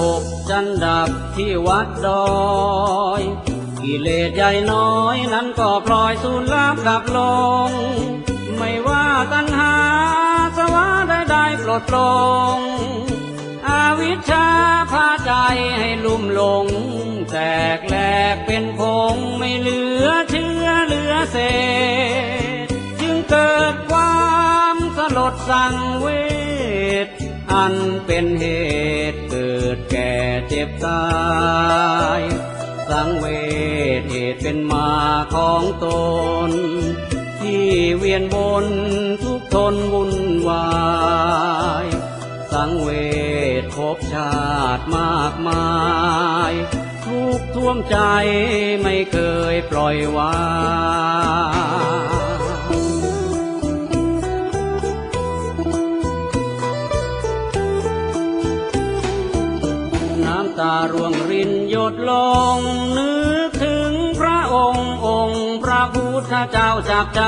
หกจันดับที่วัดดอยกิเลสใหญ่น้อยนั้นก็พลอยสูญลับดับลง ไม่ว่าตัณหาสวะใดๆปลดลง อาวิชชาพาใจให้ลุ่มหลง แตกแหลกเป็นผงไม่เหลือเชื่อเหลือเศษ จึงเกิดความสลดสังเวชอันเป็นเหตุเกิ ดแก่เจ็บตาย สังเวชเหตุเป็นมาของตน ที่เวียนบนทุกทนวุ่นวาย สังเวชภพชาติมากมาย ทุกท่วมใจไม่เคยปล่อยวาง ตาร่วงรินหยดลง นึกถึงพระองค์องค์พระพุทธเจ้าจากใจ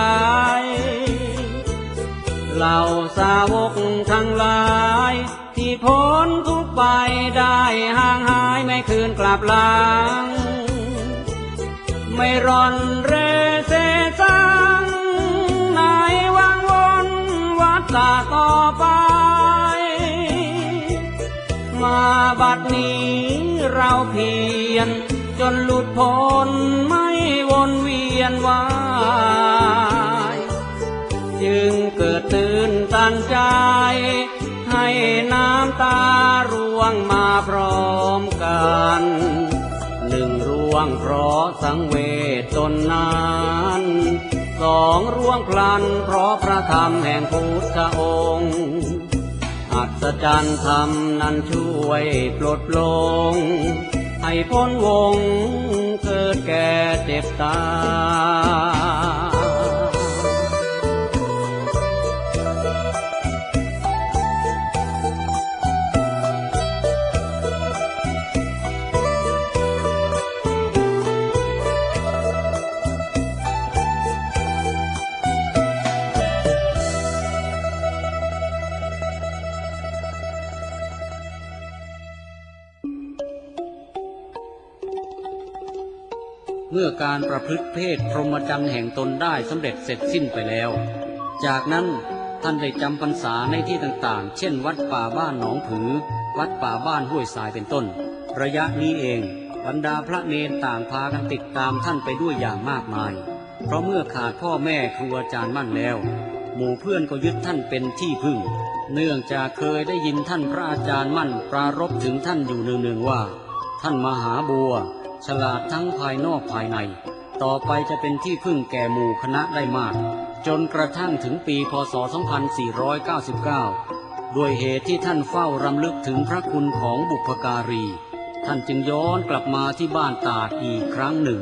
เหล่าสาวกทั้งหลาย ที่พ้นทุกไปได้ห่างหายไม่คืนกลับหลัง ไม่ร่อนเร่ มาบัดนี้เราเพียรจนหลุดพ้นไม่วนเวียนวายจึงเกิดตื่นตันใจ ให้น้ำตาร่วงมาพร้อมกันหนึ่งร่วงเพราะสังเวชตนนันสองร่วงพลันเพราะพระธรรมแห่งพุทธองค์ ศจรรย์ธรรมนั้นช่วยปลดปลง ให้พ้นวงเกิดแก่เจ็บตาย เมื่อการประพฤติเพศพรหมจรรย์แห่งตนได้สำเร็จเสร็จสิ้นไปแล้ว จากนั้นท่านได้จำพรรษาในที่ต่างๆ เช่น วัดป่าบ้านหนองผือ วัดป่าบ้านห้วยทรายเป็นต้น ระยะนี้เองบรรดาพระเนนต่างพากันติดตามท่านไปด้วยอย่างมากมาย เพราะเมื่อขาดพ่อแม่ครูอาจารย์มั่นแล้ว หมู่เพื่อนก็ยึดท่านเป็นที่พึ่ง เนื่องจากเคยได้ยินท่านพระอาจารย์มั่นปรารบถึงท่านอยู่เนืองๆว่า ท่านมหาบัว ฉลาดทั้งภายนอกภายใน ต่อไปจะเป็นที่พึ่งแก่หมู่คณะได้มาก จนกระทั่งถึงปีพศ 2499 ด้วยเหตุที่ท่านเฝ้ารำลึกถึงพระคุณของบุพการี ท่านจึงย้อนกลับมาที่บ้านตาดอีกครั้งหนึ่ง